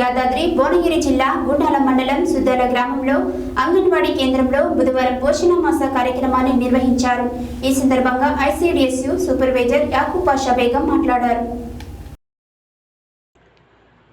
యాదాద్రి భువనగిరి జిల్లా గుండాల మండలం సుద్దాల గ్రామంలో అంగన్వాడీ కేంద్రంలో బుధవారం పోషణ మాస కార్యక్రమాన్ని నిర్వహించారు. ఈ సందర్భంగా ఐసీడీఎస్యు సూపర్వైజర్ యాకూబ్ పాషా బేగం మాట్లాడారు.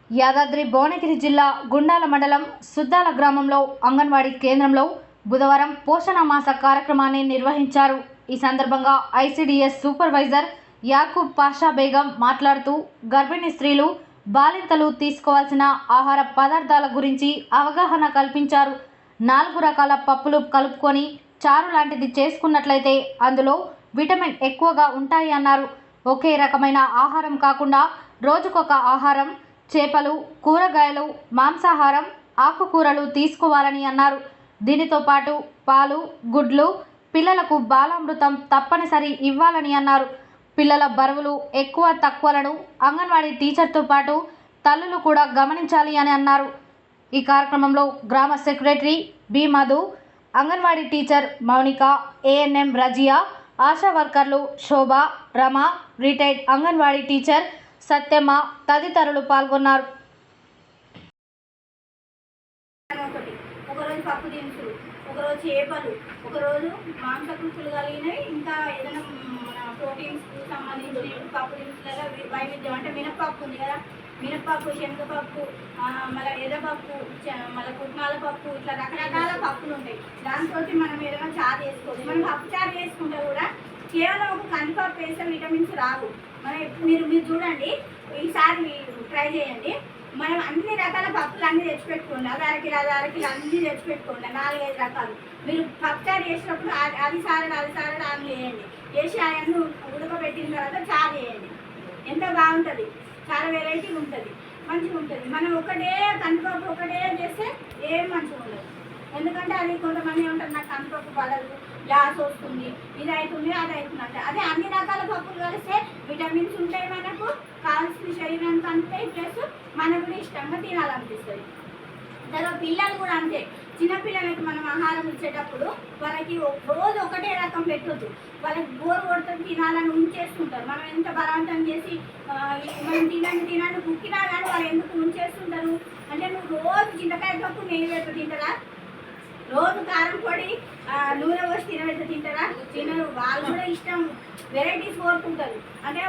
యాదాద్రి భువనగిరి జిల్లా గుండాల మండలం సుద్దాల గ్రామంలో అంగన్వాడీ కేంద్రంలో బుధవారం పోషణ మాస కార్యక్రమాన్ని నిర్వహించారు. ఈ సందర్భంగా ఐసిడిఎస్ సూపర్వైజర్ యాకూబ్ పాషా బేగం మాట్లాడుతూ గర్భిణీ స్త్రీలు బాలింతలు తీసుకోవాల్సిన ఆహార పదార్థాల గురించి అవగాహన కల్పించారు. నాలుగు రకాల పప్పులు కలుపుకొని చారు లాంటిది చేసుకున్నట్లయితే అందులో విటమిన్ ఎక్కువగా ఉంటాయి అన్నారు. ఒకే రకమైన ఆహారం కాకుండా రోజుకొక ఆహారం చేపలు కూరగాయలు మాంసాహారం ఆకుకూరలు తీసుకోవాలని అన్నారు. దీనితో పాటు పాలు గుడ్లు పిల్లలకు బాలామృతం తప్పనిసరి ఇవ్వాలని అన్నారు. పిల్లల బరువులు ఎక్కువ తక్కువలను అంగన్వాడీ టీచర్తో పాటు తల్లులు కూడా గమనించాలి అని అన్నారు. ఈ కార్యక్రమంలో గ్రామ secretary B Madhu anganwadi teacher Mounika ANM Razia Asha వర్కర్లు శోభ రమ రిటైర్డ్ అంగన్వాడీ టీచర్ సత్యమ్మ తదితరులు పాల్గొన్నారు. ఒకరోజు పప్పు దినుసులు. ఒకరోజు చేపలు ఒకరోజు మాంసకృతులు కలిగినవి. ఇంకా ఏదైనా మన ప్రోటీన్స్ సంబంధించిన పప్పు దినుసులలో వైవిధ్యం. అంటే మినపప్పు ఉంది కదా. మినపప్పు శనగపప్పు మళ్ళీ ఎర్రపప్పు చ- మళ్ళీ పుట్నాల పప్పు ఇట్లా రకరకాల పప్పులు ఉంటాయి. దాంతో మనం ఏదైనా చారు చేసుకోవచ్చు. మనం పప్పు చారు చేసుకుంటే కూడా కేవలం ఒక కందిపప్పు వేస్తే విటమిన్స్ రావు. మనం మీరు మీరు చూడండి. ఈసారి మీరు ట్రై చేయండి. మనం అన్ని రకాల పప్పులు అన్నీ తెచ్చిపెట్టుకోండి. అది అరకిలో అది అరకిలో అన్నీ తెచ్చిపెట్టుకోండి. నాలుగైదు రకాలు. మీరు పప్పుచారు చేసినప్పుడు అది అది సారడు అది సారడు అని వేయండి. వేసి అవన్నీ ఉడకబెట్టిన తర్వాత చారు వేయండి. ఎంత బాగుంటుంది? చాలా వెరైటీ ఉంటుంది. మంచిగా ఉంటుంది మనం ఒకటే కందిపప్పు ఒకటే చేస్తే ఏం మంచిగా ఉండదు ఎందుకంటే అది కొంతమంది ఉంటారు నాకు కందిపప్పు పడదు గ్యాస్ వస్తుంది ఇది అవుతుంది అది అవుతుంది అంటే అదే అన్ని రకాల పప్పులు కలిస్తే విటమిన్స్ ఉంటాయి మనకు కావాల్సిన శరీరానికి అందుతాయి ప్లస్ మనకు కూడా ఇష్టంగా తినాలనిపిస్తుంది. తర్వాత పిల్లలు కూడా అంతే. చిన్నపిల్లలకి మనం ఆహారం ఇచ్చేటప్పుడు వాళ్ళకి ఒక రోజు ఒకటే రకం పెట్టొద్దు. వాళ్ళకి బోర్ కొడుతుంది తినాలని ఉంచేస్తుంటారు. మనం ఎంత బలవంతం చేసి మనం తినండి తినండి కుక్కినా కానీ వాళ్ళు ఎందుకు ఉంచేస్తుంటారు? అంటే నువ్వు రోజు చింతకాయ పప్పు నెయ్యి పెట్టు తింటారా? రోజు కారం పొడి నూనె పోసి తినబెట్టి తింటారా? తినరు. వాళ్ళు కూడా ఇష్టం. వెరైటీస్ కోరుకుంటారు. అంటే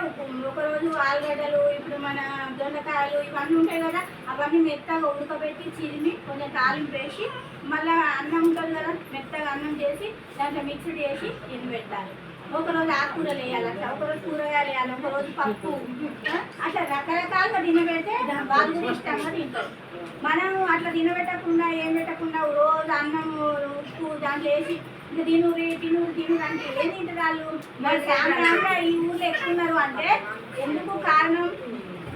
ఒకరోజు ఆలుగడ్డలు ఇప్పుడు మన దొండకాయలు ఇవన్నీ ఉంటాయి కదా అవన్నీ మెత్తగా ఉడకబెట్టి చిరిమి కొంచెం తాలింపు వేసి మళ్ళీ అన్నం ఉంటుంది కదా మెత్తగా అన్నం చేసి దాంట్లో మిక్స్డ్ చేసి తినబెట్టాలి ఒకరోజు ఆకుకూరలు వేయాలి అట్లా. ఒకరోజు కూరగాయలు వేయాలి ఒకరోజు పప్పు. అట్లా రకరకాలుగా తినబెడితే వాళ్ళు కూడా ఇష్టంగా తింటారు. మనం అట్లా తినబెట్టకుండా ఏం పెట్టకుండా రోజు అన్నం ఉప్పు దాంట్లో వేసి ఇంకా తినురి తినురు తినురు అంటే ఏం తింటారు వాళ్ళు మరి సాయంత్రంగా ఈ ఊర్లో ఎక్కువ ఉన్నారు అంటే ఎందుకు కారణం?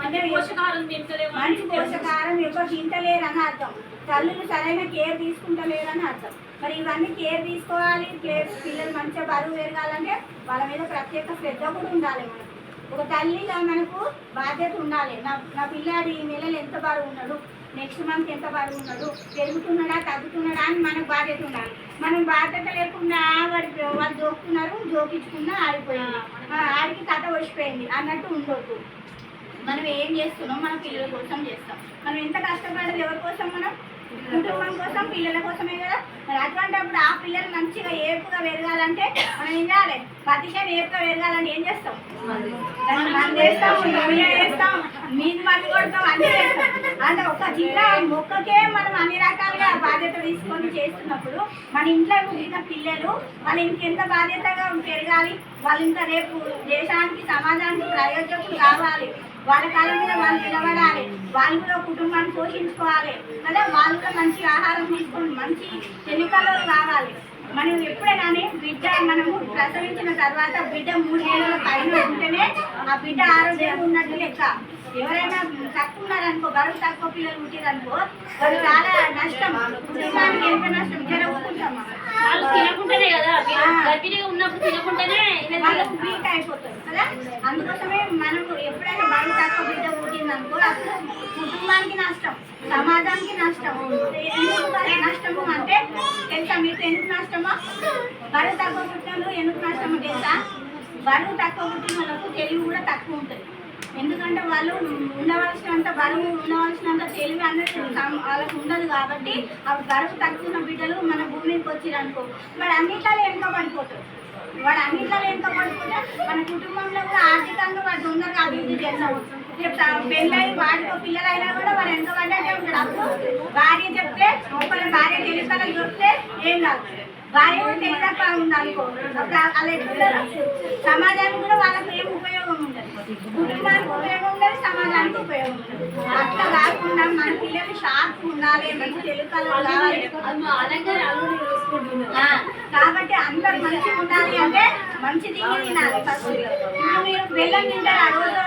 అంటే పోషకాహారం తింటలేము మంచి పోషకాహారం ఎక్కువ తింటలేరు అని అర్థం. తల్లులు సరైన కేర్ తీసుకుంటలేరు అని అర్థం. మరి ఇవన్నీ కేర్ తీసుకోవాలి ప్లేస్ పిల్లలు మంచిగా బరువు పెరగాలంటే వాళ్ళ మీద ప్రత్యేక శ్రద్ధ కూడా ఉండాలి మనకు. ఒక తల్లిగా మనకు బాధ్యత ఉండాలి. నా నా పిల్లాడు ఈ నెలలు ఎంత బరువు ఉన్నాడు? నెక్స్ట్ మంత్ ఎంత బరువు ఉన్నాడు పెరుగుతున్నాడా? తగ్గుతున్నాడా అని మనకు బాధ్యత ఉండాలి. మనం బాధ్యత లేకుండా వాడి వాళ్ళు జోకుతున్నారు జోకించుకున్నా ఆడిపోయింది ఆ, ఆడికి కథ వచ్చిపోయింది అన్నట్టు ఉండొద్దు. మనం ఏం చేస్తున్నాం? మన పిల్లల కోసం చేస్తాం. మనం ఎంత కష్టపడేది ఎవరి కోసం మనం? కుటుంబం కోసం పిల్లల కోసమే కదా? మరి అటువంటిప్పుడు ఆ పిల్లలు మంచిగా ఏపుగా పెరగాలంటే మనం ఏం చేయాలి? పతిషన్ ఏపుగా పెరగాలంటే ఏం చేస్తాం? చేస్తాం యూరియా చేస్తాం. మీది మంది కొడతాం అంటే ఒక చిన్న మొక్కకే మనం అన్ని రకాలుగా బాధ్యత తీసుకొని చేస్తున్నప్పుడు మన ఇంట్లో పుట్టిన పిల్లలు వాళ్ళు ఇంకెంత బాధ్యతగా పెరగాలి వాళ్ళు ఇంకా రేపు దేశానికి సమాజానికి ప్రయోజకులు కావాలి. వాళ్ళ కాలం మీద వాళ్ళు నిలబడాలి. వాళ్ళు కూడా కుటుంబాన్ని పోషించుకోవాలి. కదా? వాళ్ళు కూడా మంచి ఆహారం తీసుకొని మంచి ఎన్నికల్లో కావాలి మనం ఎప్పుడైనానే కానీ బిడ్డ మనము ప్రసవించిన తర్వాత బిడ్డ మూడు నెలల పైన ఉంటేనే ఆ బిడ్డ ఆరోగ్యంగా ఉన్నట్టు లెక్క. ఎవరైనా తక్కువ ఉన్నారనుకో బరువు తక్కువ పిల్లలు పుట్టిరనుకో వాళ్ళు చాలా నష్టం. కుటుంబానికి ఎంత నష్టం? జరుగుతుంటాం వాళ్ళు తినకుంటేనే కదా గర్భిణిగా ఉన్నప్పుడు తినకుంటేనే ఇలా వాళ్ళకు వీక్ అయిపోతుంది కదా? అందుకోసమే మనకు ఎప్పుడైనా బరువు తక్కువ బిడ్డ పుట్టిందనుకో అప్పుడు కుటుంబానికి నష్టం సమాజానికి నష్టం. నష్టము అంటే తెలుసా మీకు ఎందుకు నష్టమో? బరువు తక్కువ పుట్టిన ఎందుకు నష్టమో తెలుసా? బరువు తక్కువ పుట్టిన వాళ్ళకు తెలివి కూడా తక్కువ ఉంటుంది. ఎందుకంటే వాళ్ళు ఉండవలసినంత బరువు ఉండవలసినంత తెలివి అన్నట్టు వాళ్ళకు ఉండదు కాబట్టి ఆ బరువు తక్కువ బిడ్డలు మన భూమికి వచ్చిరనుకో. వాడు అన్నిట్లో వెనుక పడిపోతాడు వాడు అన్నిట్లో వెనుక పడిపోతే మన కుటుంబంలో కూడా ఆర్థికంగా వాడు తొందరగా అభివృద్ధి చేస్తాడు రేపు పెళ్ళై వాడితో పిల్లలైనా కూడా వాడు ఎంత పడ్డాకే ఉంటాడు. అప్పుడు భార్య చెప్తే ఒకరి భార్య తెలుస్తానని చెప్తే ఏం కాదు. వారి కూడా తెలియక ఉంది అనుకో అలా ఎట్లుంటారు సమాజానికి కూడా వాళ్ళకి ఏం ఉపయోగం ఉండదు. కుటుంబానికి ఉపయోగం ఉండదు సమాజానికి ఉపయోగం ఉండదు. అట్లా కాకుండా మన పిల్లలు షార్ప్ ఉండాలి మంచి తెలుగు కావాలి. కాబట్టి అందరు మంచిగా ఉండాలి అంటే మంచి దిగి తినాలి ఫస్ట్ ఇప్పుడు మీరు బెల్లం తింటారు ఆ రోజు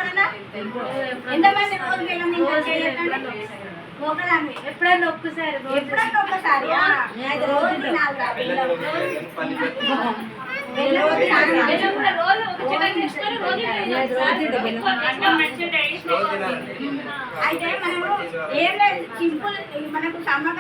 ఎంతమంది రోజు బెల్లం తింటారు? చేయకండి ఒకదాన్ని ఎప్పుడైనా ఒక్కసారి ఎప్పుడన్నా ఒకసారి ఆ, రోజు తినాలి రా బెల్లం బెల్లం ఒకసారి బెల్లం కూడా రోజు ఒక చికెన్ తీసుకొని రోజు ఎక్కువ కష్టం మంచిగా డైజెషన్ అయిపోతుంది. అయితే మనము ఏం లేదు. సింపుల్ మనకు సమ్మక్క